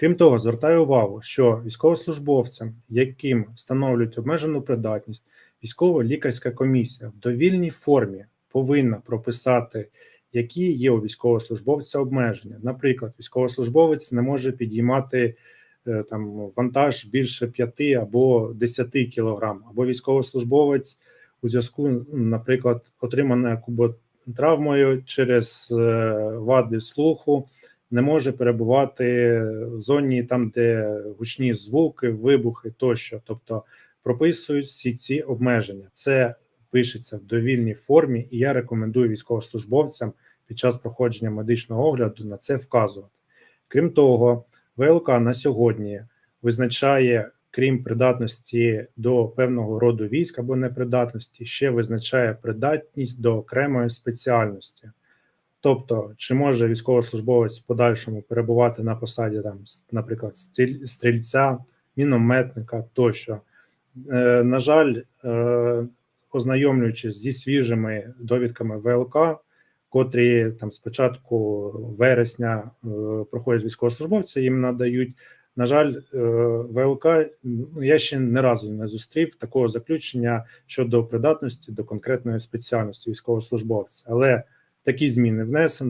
Крім того, звертаю увагу, що військовослужбовцям, яким встановлюють обмежену придатність, військово-лікарська комісія в довільній формі повинна прописати, які є у військовослужбовця обмеження. Наприклад, військовослужбовець не може підіймати е, там вантаж більше 5 або 10 кілограм, або військовослужбовець у зв'язку, наприклад, отриманою куботравмою через е, вади слуху не може перебувати в зоні там, де гучні звуки, вибухи тощо. Тобто прописують всі ці обмеження. Це пишеться в довільній формі, і я рекомендую військовослужбовцям під час проходження медичного огляду на це вказувати. Крім того, ВЛК на сьогодні визначає, крім придатності до певного роду військ або непридатності, ще визначає придатність до окремої спеціальності. Тобто, чи може військовослужбовець в подальшому перебувати на посаді, там, наприклад, стрільця, мінометника тощо. Е, на жаль, е, ознайомлюючись зі свіжими довідками ВЛК, котрі там з початку вересня е, проходять військовослужбовці, їм надають. На жаль, е, ВЛК ну, я ще не разу не зустрів такого заключення щодо придатності до конкретної спеціальності військовослужбовця, але такі зміни внесено.